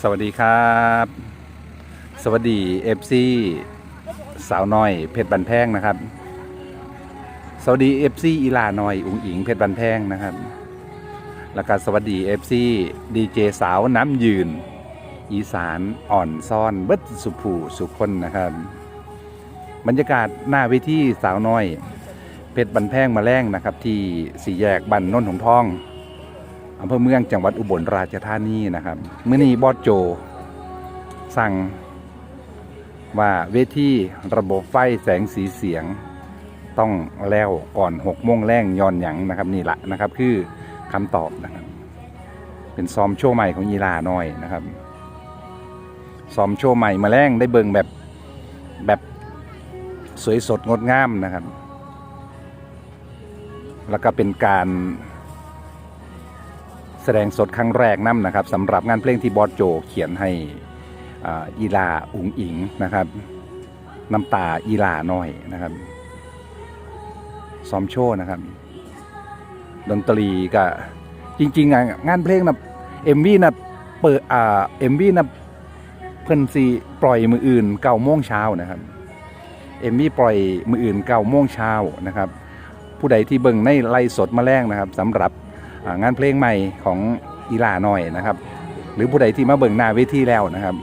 สวัสดีครับ สวัสดีเอฟซีสาวน้อยเพชรบันแพงนะครับ สวัสดีเอฟซีอีลาน้อยอุ๋งอิงเพชรบันแพงนะครับ แล้วก็สวัสดีเอฟซีดีเจสาวน้ำยืน อีสานอ่อนซ่อนเบิดสุภูสุคนนะครับ บรรยากาศหน้าเวทีสาวน้อย เพชรบันแพงมาแรงนะครับ ที่สี่แยกบันนนท์หงทอง อำเภอเมืองจังหวัดอุบลราชธานีนะครับมื่อนี้บอสโจ สั่งว่าเวทีระบบไฟแสงสีเสียง ต้องแล้วก่อนหกโมงแรงย้อนหยังนะครับนี่แหละนะครับ คือคำตอบนะครับ เป็นซอมโชว์ใหม่ของยีลาน้อยนะครับซอมโชว์ใหม่มาแรงได้เบิงแบบแบบสวยสดงดงามนะครับ แล้วก็เป็นการ แสดงสดครั้งแรกนั่นนะครับสำหรับงานเพลงที่บอสโจเขียนให้อีลาอุงอิงนะครับน้ำตาอีลาน้อยนะครับซ้อมโชว์นะครับ ดนตรีก็จริง ๆ งานเพลงนะเอ็มวีนะเปิดอ่าเอ็มวีนะเพิ่นสีปล่อยมืออื่นเก้าโมงเช้านะครับเอ็มวีปล่อยมืออื่นเก้าโมงเช้านะครับ ผู้ใดที่เบิ่งในไล่สดมาแรงนะครับสำหรับ งานเพลงใหม่ของอีลาหน่อยนะครับ หรือผู้ใดที่มาเบิ่งหน้าเวทีแล้วนะครับ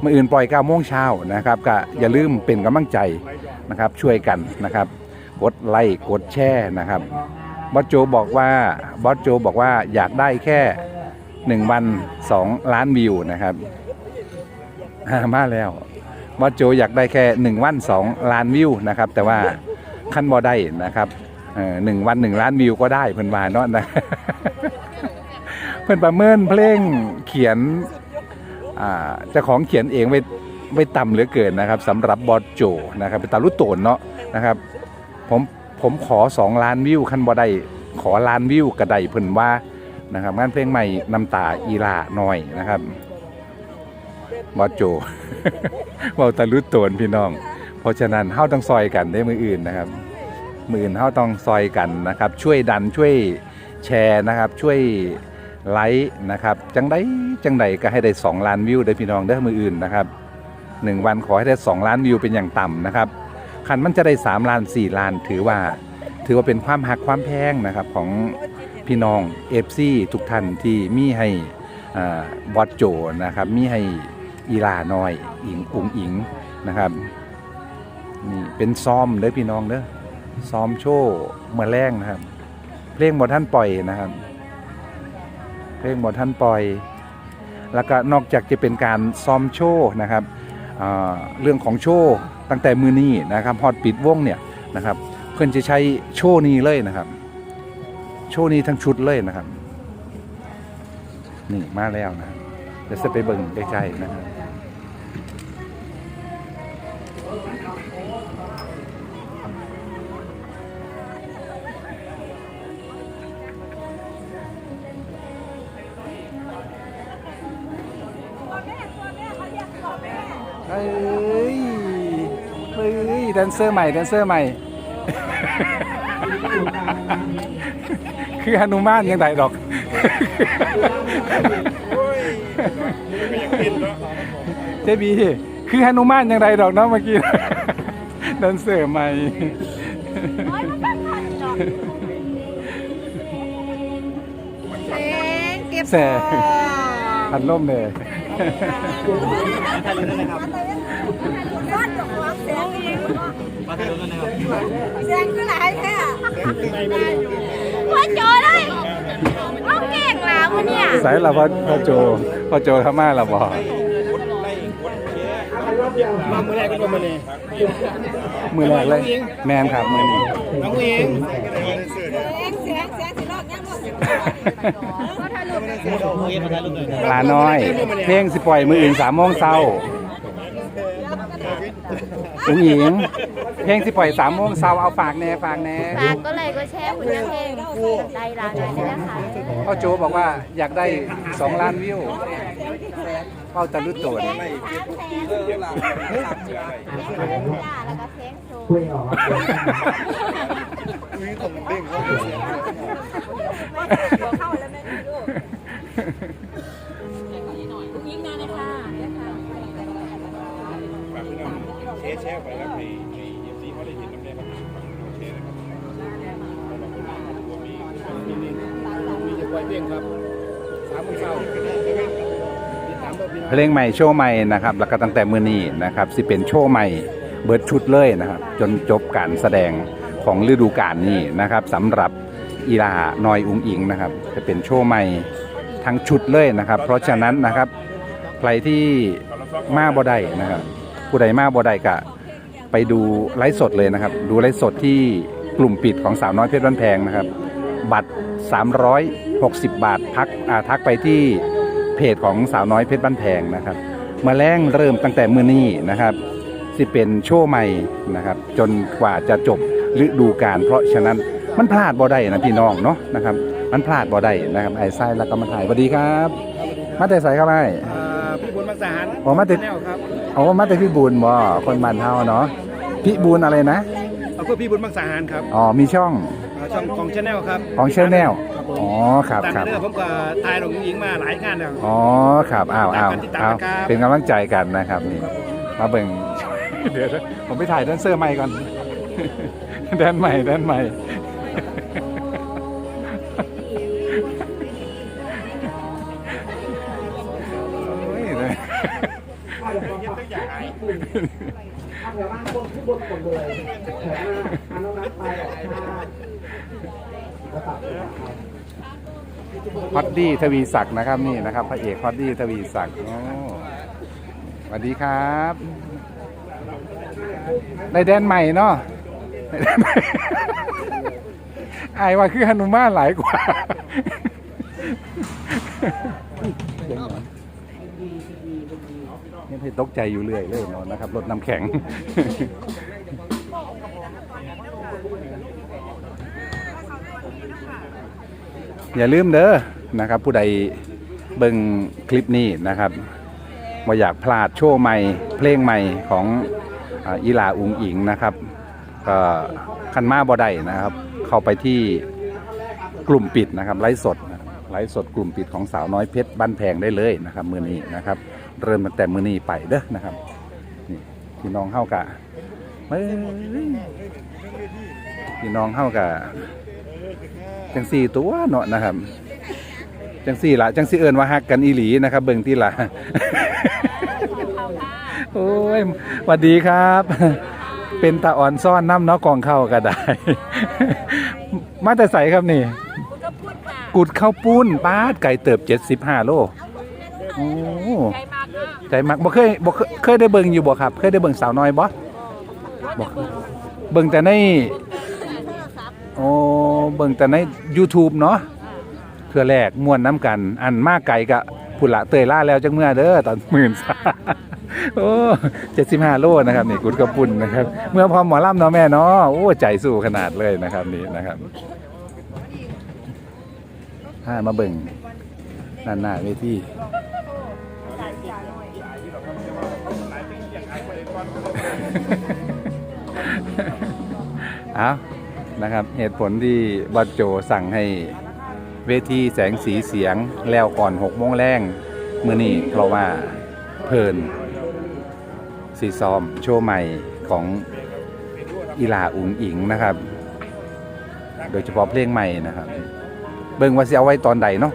เมื่ออื่นปล่อย9โมงเช้านะครับก็อย่าลืมเป็นกำลังใจนะครับช่วยกันนะครับ กดไลค์กดแชร์นะครับบอสโจบอกว่าบอสโจบอกว่าอยากได้แค่ 1 วัน 2 ล้านวิวนะครับมาแล้วบอสโจอยากได้แค่ 1 วัน 2 ล้านวิวนะครับ แต่ว่าขั้นบอได้นะครับ หนึ่งวันหนึ่งล้านวิวก็ได้เพิ่อนว่าเนาะนะเพิ่อนประเมินเพลงเขียนเจ้าของเขียนเองไว้ไว้ต่ำเหลือเกินนะครับสำหรับบอสโจนะครับเป็นตาลุตโตนเนาะนะครับผมผมขอ 2 ล้านวิวขั้นบ่ได้ขอล้านวิวกระไดเพิ่นว่านะครับงานเพลงใหม่น้ำตาอีลาหน้อยนะครับบอสโจเว้าตาลุตโตนพี่น้อง เพราะฉะนั้นเฮาต้องซอยกันได้มืออื่นนะครับ หมื่นเขาต้องซอยกันนะครับ ช่วยดันช่วยแชร์นะครับ ช่วยไลค์นะครับจังไดจังใดก็ให้ได้ 2 ล้านวิวเด้พี่น้องเด้มืออื่นนะครับหนึ่งวันขอให้ได้ 2 ล้านวิวเป็นอย่างต่ำนะครับคันมันจะได้ 3 ล้าน 4 ล้านถือว่า ถือว่าเป็นความหักความแพงนะครับของพี่น้องเอฟซีทุกท่านที่มีให้บอสโจนะครับ มีให้อีลาน้อยอิงอุงอิงนะครับนี่เป็นซ้อมเด้อพี่น้องเด้อ ซ้อมโชว์เมื่อแรงนะครับ เพลงบทท่านปล่อยนะครับ เพลงบทท่านปล่อย แล้วก็นอกจากจะเป็นการซ้อมโชว์นะครับเรื่องของโชว์ตั้งแต่มือนี้นะครับฮอตปิดวงเนี่ยนะครับ เพื่อนจะใช้โชว์นี้เลยนะครับ โชว์นี้ทั้งชุดเลยนะครับ นี่มาแล้วนะเดี๋ยวจะไปเบิ่งใกล้ๆนะครับ แดนเซอร์ใหม่แดนเซอร์ใหม่ คือฮนุมานยังไงดอก เจบีคือฮนุมานยังไงดอกเนาะเมื่อกี้แดนเซอร์ใหม่แสงเก็บแสงพัดล่มเลย ฟาดดอกหัวแสงเองแสงคือหลายแท้พ่อโจเลยเอาเก่งแล้วะเนี่ยสายละพ่อพ่อโจพ่อโจเข้ามาและบ่มามือแรกก็ลงมาเลยมือแรกเลย แมนครับมือนี้น้องเองแสงแสงแสงสิรอดยังรอดอยู่ก็ถ่ายรูปได้แสงโอเคมาถ่ายรูปหลาน้อย เพลงสิปล่อยมืออื่นสามโมงเช้า อุ้งหญิง เพลงสิปล่อยสามโมงเช้าเอาฝากแน่ฝากแน่ฝากก็เลยก็แชร์ผลงานเพลงไดร้านได้เลยนะคะพ่อโจบอกว่าอยากได้สองล้านวิวเป้าตะลุโตนแสงสามแสงแล้วก็เพลงโชว์คุยออกเข้าแล้วแม่ลูกยิงมาเลยค่ะ แชร์ไปแล้วให้ให้เอฟซีเขาได้เห็นน้ำแดงครับแชร์นะครับมีมีมีจะปล่อยเพลงครับสามโมงเช้าติดตามเราพี่น้องเพลงใหม่โชว์ใหม่นะครับแล้วก็ตั้งแต่มือนี้นะครับสิเป็นโชว์ใหม่เบิดชุดเลยนะครับ จนจบการแสดงของฤดูกาลนี้นะครับสำหรับอีลานอยอุงอิงนะครับ จะเป็นโชว์ใหม่ทั้งชุดเลยนะครับ เพราะฉะนั้นนะครับใครที่มาบ่ได้นะครับ ผู้ใดมาบ่ได้ก็ไปดูไลฟ์สดเลยนะครับ ดูไลฟ์สดที่กลุ่มปิดของสาวน้อยเพชรบ้านแพงนะครับ บัตร 360 บาทพักอ่าทักไปที่เพจของสาวน้อยเพชรบ้านแพงนะครับมาแรงเริ่มตั้งแต่มื้อนี้นะครับสิเป็นโชว์ใหม่นะครับ จนกว่าจะจบฤดูกาลเพราะฉะนั้นมันพลาดบ่ได้นะพี่น้องเนาะนะครับ มันพลาดบ่ได้นะครับไอ้ไส้แล้วก็มาถ่ายสวัสดีครับ มาแต่ใส่ครับไอ้อ่าพี่บุญมังสารอ๋อมาติดแนวครับ โอ้มาแต่พี่บูนบ่คนบ้านเฮาเนาะพี่บูนอะไรนะเอาเพื่อพี่บุญมังสารครับอ๋อมีช่องอ่าช่องของชาแนลครับของเชนแนลอ๋อครับตามครับเรื่องผมก็ถ่ายลงหญิงมาหลายงานแล้ว อ๋อครับอ้าวอ้าวติดตามอ้าวกันครับเป็นกำลังใจกันนะครับนี่มาเบิ่ง เดี๋ยวนะผมไปถ่ายแดนเซอร์ใหม่ก่อน แดนใหม่แดนใหม่ ฮอตดี้ทวีศักดิ์นะครับนี่นะครับพระเอกฮอตดี้ทวีศักดิ์โอ้สวัสดีครับได้แดนใหม่เนาะได้แดนใหม่อว่าคือฮนุมานหลายกว่า ยังให้ตกใจอยู่เรื่อยเลยเนาะนะครับรถน้ำแข็ง อย่าลืมเด้อนะครับ ผู้ใดเบิ่งคลิปนี้นะครับว่าอยากพลาดโชว์ใหม่ เพลงใหม่ของอีหลาอุงอิงนะครับก็คันมาบ่ได้นะครับ เข้าไปที่กลุ่มปิดนะครับไลฟ์สดนะครับไลฟ์สดกลุ่มปิดของสาวน้อยเพชรบ้านแพงได้เลยนะครับ มือนี้นะครับ เริ่มตั้งแต่มือนี้ไปเด้อนะครับนี่พี่น้องเฮากะเอ้ยพี่น้องเฮากะจังสี่ตัวเนาะนะครับจังสี่ละจังสี่เอินว่าฮักกันอีหลีนะครับ เบิ่งที่ละโอ้ยสวัสดีครับ เป็นตาอ่อนซ่อนน้ำเนาะกองเข้าก็ได้ มาแต่ใสครับนี่ก็พูดค่ะกุดข้าวปุ้นป้าดไก่เติบเจ็ดสิบห้าโลโอ้ ใจมากบ่เคยบ่เคยเคยได้เบิ่งอยู่บ่ครับ เคยได้เบิ่งสาวน้อยบ่บ่เบิ่งแต่ในโอ้เบิ่งแต่ใน YouTube เนาะเทื่อแรกม่วนน้ำกัน อันมากไก่กะผุนละเตยล่าแล้วจังเมื่อเด้อตอนหมื่นสาโอ้เจ็ดสิบห้าโลนะครับนี่กุดกระปุ่นนะครับ เมื่อพอหมอล่ำเนาะแม่เนาะโอ้ใจสู้ขนาดเลยนะครับนี่นะครับถ้ามาเบิ่งหน้าหน้าเวที เอานะครับเหตุผลที่วัดโจสั่งให้เวทีแสงสีเสียงแล้วก่อนหกโมงแรงเมื่อนี้เพราะว่าเพลินสีซ้อมโชว์ใหม่ของอีลาอุ๋งอิงนะครับ โดยเฉพาะเพลงใหม่นะครับ เบิ่งว่าสิเอาไว้ตอนใดเนาะ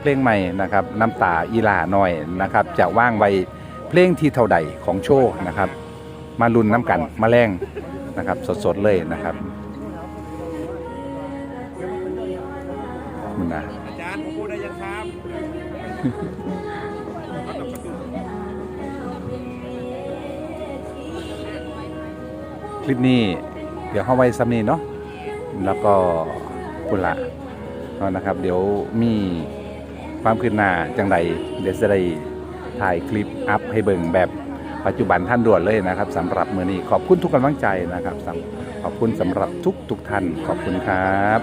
เพลงใหม่นะครับน้ำตาอีลาหน่อยนะครับ จะว่างไว้ เพลงที่เท่าใดของโชว์นะครับ มาลุ้นน้ำกันมาแรงนะครับ สดๆเลยนะครับนี่นะอาจารย์ผมพูดได้ยังครับคลิปนี้เดี๋ยวเข้าไว้ซ้ำนี้เนาะแล้วก็คุณละเอานะครับ เดี๋ยวมีความคืบหน้าจังใดเดี๋ยวจะได้ ถ่ายคลิปอัพให้เบิ่งแบบปัจจุบันท่านด่วนเลยนะครับสำหรับมือนี้ขอบคุณทุกกำลังใจนะครับขอบคุณสำหรับทุกทุกท่านขอบคุณครับ